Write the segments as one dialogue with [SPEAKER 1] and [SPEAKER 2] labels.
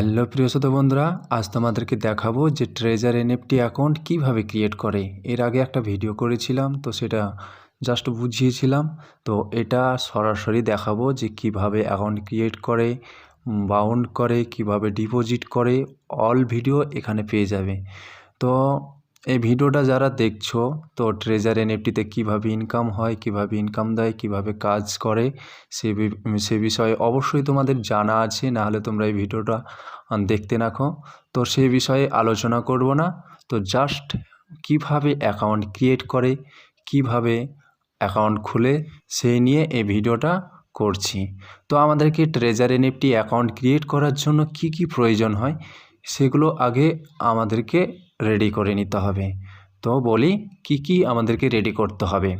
[SPEAKER 1] Hello প্রিয় শ্রোতা বন্ধুরা, আজ তোমাদেরকে দেখাবো যে ট্রেজার এনএফটি অ্যাকাউন্ট কীভাবে ক্রিয়েট করে। এর আগে একটা ভিডিও করেছিলাম, তো সেটা জাস্ট বুঝিয়েছিলাম। তো এটা সরাসরি দেখাবো যে কীভাবে অ্যাকাউন্ট ক্রিয়েট করে বাউন্ড করে, কীভাবে ডিপোজিট করে অল ভিডিও এখানে পেয়ে যাবে। তো এই ভিডিওটা যারা দেখছ, তো ট্রেজার এনএফটিতে কীভাবে ইনকাম হয়, কীভাবে ইনকাম দেয়, কীভাবে কাজ করে, সে সে বিষয়ে অবশ্যই তোমাদের জানা আছে, নাহলে তোমরা এই ভিডিওটা দেখতে রাখো তো সে বিষয়ে আলোচনা করব না। তো জাস্ট কীভাবে অ্যাকাউন্ট ক্রিয়েট করে, কীভাবে অ্যাকাউন্ট খুলে, সেই নিয়ে এই ভিডিওটা করছি। তো আমাদেরকে ট্রেজার এনএফটি অ্যাকাউন্ট ক্রিয়েট করার জন্য কি কি প্রয়োজন হয়, সেগুলো আগে আমাদেরকে রেডি করে নিতে হবে। তো বলি, কি কি আমাদেরকে রেডি করতে হবে?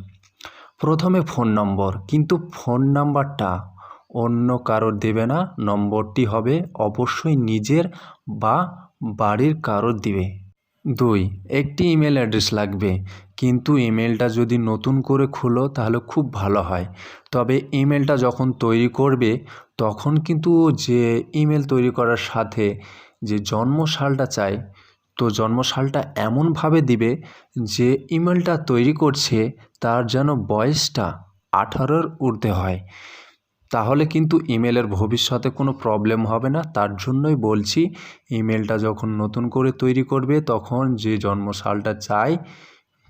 [SPEAKER 1] প্রথমে ফোন নম্বর কিন্তু ফোন নাম্বারটা অন্য কারোর দেবে না, নম্বরটি হবে অবশ্যই নিজের বা বাড়ির কারোর দিবে। দুই, একটি ইমেল অ্যাড্রেস লাগবে, কিন্তু ইমেলটা যদি নতুন করে খুলো তাহলে খুব ভালো হয়। তবে ইমেলটা যখন তৈরি করবে, তখন কিন্তু যে ইমেল তৈরি করার সাথে যে জন্মসালটা চাই তো জন্মসালটা এমনভাবে দিবে যে ইমেলটা তৈরি করছে তার যেন বয়সটা আঠারোর ঊর্ধ্বে হয়। তাহলে কিন্তু ইমেলের ভবিষ্যতে কোনো প্রবলেম হবে না। তার জন্যই বলছি, ইমেলটা যখন নতুন করে তৈরি করবে, তখন যে জন্মসালটা চাই,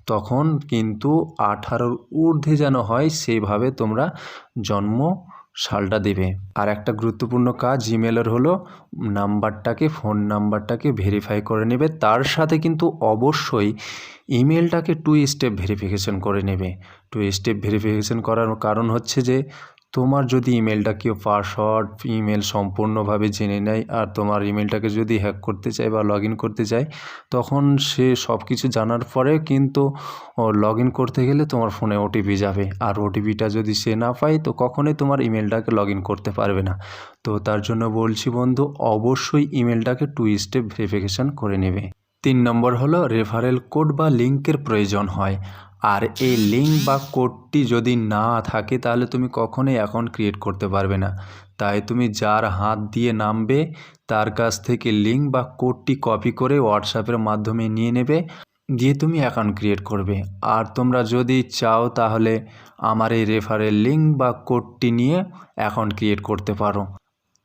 [SPEAKER 1] তখন কিন্তু আঠারোর ঊর্ধ্বে যেন হয় সেইভাবে তোমরা জন্ম সালটা দেবে। আর একটা গুরুত্বপূর্ণ কাজ ইমেলের হলো নাম্বারটাকে ফোন নাম্বারটাকে ভেরিফাই করে নেবে। তার সাথে কিন্তু অবশ্যই ইমেলটাকে টু স্টেপ ভেরিফিকেশন করে নেবে। টু স্টেপ ভেরিফিকেশন করার কারণ হচ্ছে যে তোমার যদি ইমেলটা কেউ পাসওয়ার্ড, ইমেল সম্পূর্ণভাবে জেনে নেয় আর তোমার ইমেলটাকে যদি হ্যাক করতে চায় বা লগ করতে চায়, তখন সে সব কিছু জানার পরে কিন্তু লগ করতে গেলে তোমার ফোনে ওটিপি যাবে। আর ওটিপিটা যদি সে না পায়, তো কখনোই তোমার ইমেলটাকে লগ করতে পারবে না। তো তার জন্য বলছি বন্ধু, অবশ্যই ইমেলটাকে টু স্টেপ ভেরিফিকেশান করে নেবে। তিন নম্বর হলো রেফারেল কোড বা লিঙ্কের প্রয়োজন হয়। আর এই লিঙ্ক বা কোডটি যদি না থাকে, তাহলে তুমি কখনোই অ্যাকাউন্ট ক্রিয়েট করতে পারবে না। তাই তুমি যার হাত দিয়ে নামবে, তার কাছ থেকে লিঙ্ক বা কোডটি কপি করে হোয়াটসঅ্যাপের মাধ্যমে নিয়ে নেবে দিয়ে তুমি অ্যাকাউন্ট ক্রিয়েট করবে। আর তোমরা যদি চাও, তাহলে আমার এই রেফারেল লিঙ্ক বা কোডটি নিয়ে অ্যাকাউন্ট ক্রিয়েট করতে পারো।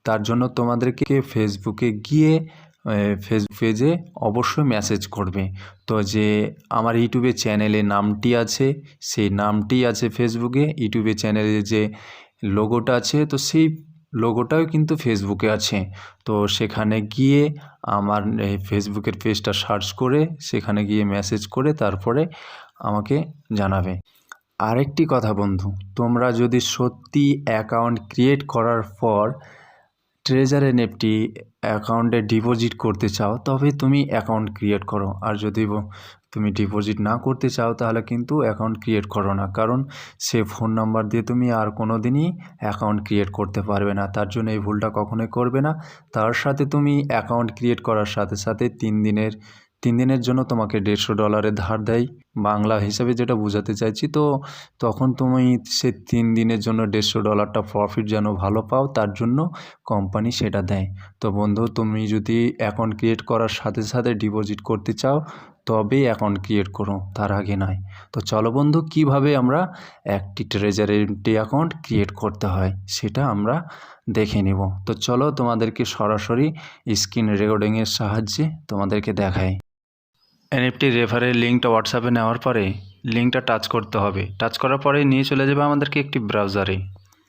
[SPEAKER 1] তার জন্য তোমাদেরকে ফেসবুকে গিয়ে ফেসবুক পেজে অবশ্যই মেসেজ করবে। তো যে আমার ইউটিউবে চ্যানেলে নামটি আছে, সেই নামটি আছে ফেসবুকে ইউটিউবে চ্যানেলে যে লোগোটা আছে, তো সেই লোগোটাও কিন্তু ফেসবুকে আছে। তো সেখানে গিয়ে আমার ফেসবুকের পেজটা সার্চ করে, সেখানে গিয়ে মেসেজ করে তারপরে আমাকে জানাবে। আরেকটি কথা বন্ধু, তোমরা যদি সত্যি অ্যাকাউন্ট ক্রিয়েট করার পর ট্রেজার নেপটি অ্যাকাউন্টে ডিপোজিট করতে চাও, তবে তুমি অ্যাকাউন্ট ক্রিয়েট করো। আর যদি তুমি ডিপোজিট না করতে চাও, তাহলে কিন্তু অ্যাকাউন্ট ক্রিয়েট করো না। কারণ সে ফোন নাম্বার দিয়ে তুমি আর কোনো দিনই অ্যাকাউন্ট ক্রিয়েট করতে পারবে না। তার জন্য এই ভুলটা কখনোই করবে না। তার সাথে তুমি অ্যাকাউন্ট ক্রিয়েট করার সাথে সাথে তিন দিনের তিন দিনের জন্য তোমাকে দেড়শো ডলারের ধার দেয়। বাংলা হিসাবে যেটা বোঝাতে চাইছি, তো তখন তুমি সে তিন দিনের জন্য দেড়শো ডলারটা প্রফিট যেন ভালো পাও, তার জন্য কোম্পানি সেটা দেয়। তো বন্ধু, তুমি যদি অ্যাকাউন্ট ক্রিয়েট করার সাথে সাথে ডিপোজিট করতে চাও, তবেই অ্যাকাউন্ট ক্রিয়েট করো, তার আগে নয়। তো চলো বন্ধু, কীভাবে আমরা একটি ট্রেজারেন্টি অ্যাকাউন্ট ক্রিয়েট করতে হয়, সেটা আমরা দেখে নিব। তো চলো তোমাদেরকে সরাসরি স্ক্রিন রেকর্ডিংয়ের সাহায্যে তোমাদেরকে দেখাই। এনএফটি রেফারের লিঙ্কটা হোয়াটসঅ্যাপে নেওয়ার পরে লিঙ্কটা টাচ করতে হবে। টাচ করার পরে নিয়ে চলে যাবে আমাদেরকে একটি ব্রাউজারে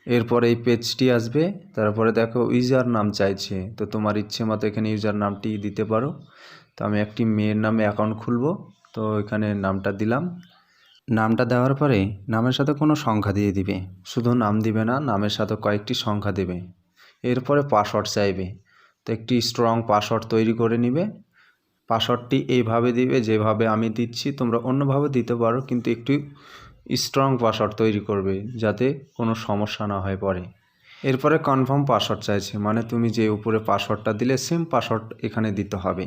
[SPEAKER 1] এরপর এই পেজটি আসবে। তারপরে দেখো ইউজার নাম চাইছে। তো তোমার ইচ্ছে মতো এখানে ইউজার নামটি দিতে পারো। তো আমি একটি মেয়ের নামে অ্যাকাউন্ট খুলবো। তো এখানে নামটা দিলাম। নামটা দেওয়ার পরে নামের সাথে কোনো সংখ্যা দিয়ে দিবে। শুধু নাম দিবে না, নামের সাথে কয়েকটি সংখ্যা দেবে। এরপরে পাসওয়ার্ড চাইবে। তো একটি স্ট্রং পাসওয়ার্ড তৈরি করে নিবে। পাসওয়ার্ডটি এইভাবে দিবে, যেভাবে আমি দিচ্ছি তোমরা অন্যভাবে দিতে পারো, কিন্তু একটু স্ট্রং পাসওয়ার্ড তৈরি করবে যাতে কোনো সমস্যা না হয় পরে এরপরে কনফার্ম পাসওয়ার্ড চাইছে মানে তুমি যে উপরে পাসওয়ার্ডটা দিলে সেম পাসওয়ার্ড এখানে দিতে হবে।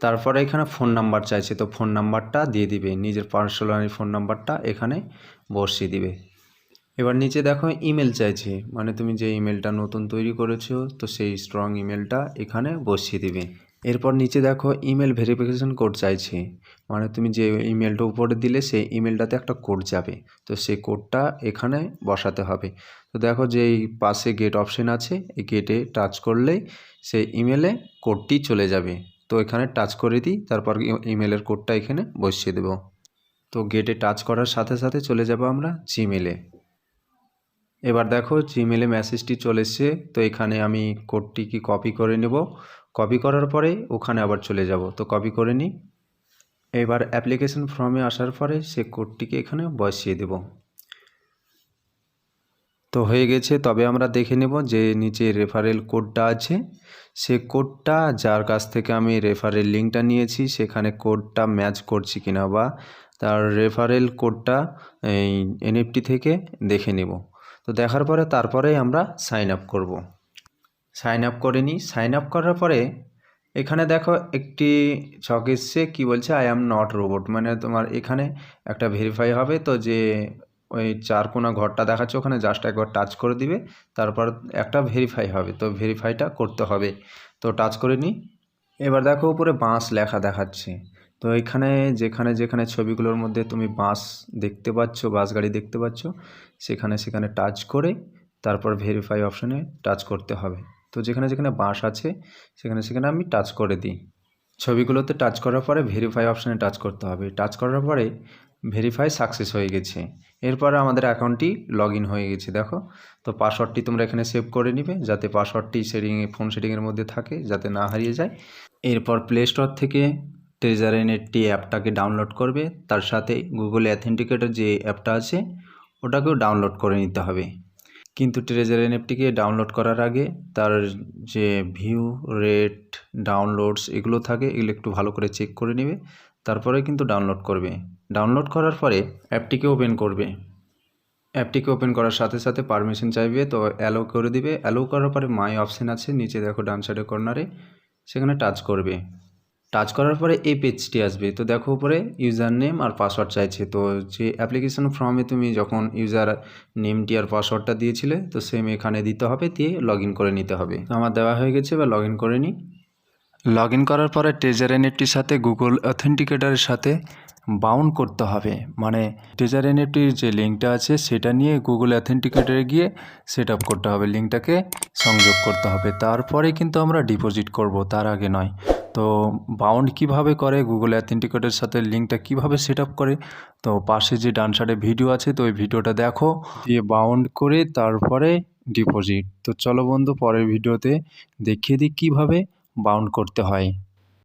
[SPEAKER 1] তারপরে এখানে ফোন নাম্বার চাইছে, তো ফোন নাম্বারটা দিয়ে দিবে, নিজের পার্সোনালি ফোন নাম্বারটা এখানে বসিয়ে দিবে। এবার নিচে দেখো ইমেল চাইছে মানে তুমি যে ইমেলটা নতুন তৈরি করেছ, তো সেই স্ট্রং ইমেলটা এখানে বসিয়ে দিবে। এরপর নিচে দেখো ইমেল ভেরিফিকেশন কোড চাইছে। মানে তুমি যে ইমেলটা উপরে দিলে সেই ইমেলটাতে একটা কোড যাবে। তো সেই কোডটা এখানে বসাতে হবে। তো দেখো যে এই পাশে গেট অপশন আছে, এই গেটে টাচ করলেই সেই ইমেলে কোডটি চলে যাবে। তো এখানে টাচ করে দিই, তারপর ইমেলের কোডটা এখানে বসিয়ে দেব। তো গেটে টাচ করার সাথে সাথে চলে যাব আমরা জিমেলে এবার দেখো জিমেলে মেসেজটি চলে এসছে, তো এখানে আমি কোডটি কি কপি করে নেব? কপি করার পরে ওখানে আবার চলে যাব। তো কপি করে নিই। এবার অ্যাপ্লিকেশন ফর্মে আসার পরে সে কোডটিকে এখানে বসিয়ে দেব। তো হয়ে গেছে, তবে আমরা দেখে নেব যে নিচে রেফারেল কোডটা আছে। সে কোডটা যার কাছ থেকে আমি রেফারেল লিঙ্কটা নিয়েছি, সেখানে কোডটা ম্যাচ করছি কিনা বা তার রেফারেল কোডটা এই এনএফটি থেকে দেখে নেব। তো দেখার পরে তারপরেই আমরা সাইন আপ করব। সাইন আপ করে নিই সাইন আপ করার পরে এখানে দেখো একটি ছক এসছে, কী বলছে? আই অ্যাম নট রোবট মানে তোমার এখানে একটা ভেরিফাই হবে তো যে ওই চার কোনা ঘরটা দেখাচ্ছে, ওখানে জাস্ট একবার টাচ করে দিবে, তারপর একটা ভেরিফাই হবে। তো ভেরিফাইটা করতে হবে। তো টাচ করে নিই এবার দেখো উপরে বাঁশ লেখা দেখাচ্ছে। তো এখানে যেখানে যেখানে ছবিগুলোর মধ্যে তুমি বাস দেখতে পাচ্ছ বাস গাড়ি দেখতে পাচ্ছ, সেখানে সেখানে টাচ করে তারপর ভেরিফাই অপশানে টাচ করতে হবে। তো যেখানে যেখানে বাঁশ আছে, সেখানে সেখানে আমি টাচ করে দিই। ছবিগুলোতে টাচ করার পরে ভেরিফাই অপশানে টাচ করতে হবে। টাচ করার পরে ভেরিফাই সাকসেস হয়ে গেছে। এরপরে আমাদের অ্যাকাউন্টটি লগ হয়ে গেছে, দেখো। তো পাসওয়ার্ডটি তোমরা এখানে সেভ করে নিবে, যাতে পাসওয়ার্ডটি সেটিংয়ে ফোন সেটিংয়ের মধ্যে থাকে, যাতে না হারিয়ে যায়। এরপর প্লে স্টোর থেকে ট্রেজার নেটটি অ্যাপটাকে ডাউনলোড করবে। তার সাথে গুগল অ্যাথেন্টিকেটার যে অ্যাপটা আছে, ওটাকেও ডাউনলোড করে নিতে হবে। কিন্তু ট্রেজার এনএফটিকে ডাউনলোড করার আগে তার যে ভিউ রেট ডাউনলোডস এগুলো থাকে, এগুলো একটু ভালো করে চেক করে নেবে। তারপরে কিন্তু ডাউনলোড করবে। ডাউনলোড করার পরে অ্যাপটিকে ওপেন করবে। অ্যাপটিকে ওপেন করার সাথে সাথে পারমিশন চাইবে, তো অ্যালো করে দিবে। অ্যালো করার পরে মাই অপশান আছে, নিচে দেখো ডান সাইডে কর্নারে সেখানে টাচ করবে। টাচ করার পরে এই পেজটি আসবে। তো দেখো উপরে ইউজার নেম আর পাসওয়ার্ড চাইছে। তো যে অ্যাপ্লিকেশন ফর্মে তুমি যখন ইউজার নেমটি আর পাসওয়ার্ডটা দিয়েছিলে, তো সেম এখানে দিতে হবে, দিয়ে লগ করে নিতে হবে। আমার দেওয়া হয়ে গেছে বা লগ করে নিই। লগ করার পরে ট্রেজার এনএফটির সাথে গুগল অথেন্টিকেটারের সাথে বাউন্ড করতে হবে। মানে ট্রেজার এনএফটির যে লিঙ্কটা আছে, সেটা নিয়ে গুগল অথেন্টিকেটারে গিয়ে সেট আপ করতে হবে। লিঙ্কটাকে সংযোগ করতে হবে। তারপরে কিন্তু আমরা ডিপোজিট করব, তার আগে নয়। তো বাউন্ড কীভাবে করে গুগল অ্যাথেন্টিকেটের সাথে লিঙ্কটা কীভাবে সেট আপ করে? তো পাশে যে ডান সাইডে ভিডিও আছে, তো ওই ভিডিওটা দেখো। দিয়ে বাউন্ড করে তারপরে ডিপোজিট তো চলো বন্ধু, পরের ভিডিওতে দেখিয়ে দিই কীভাবে বাউন্ড করতে হয়।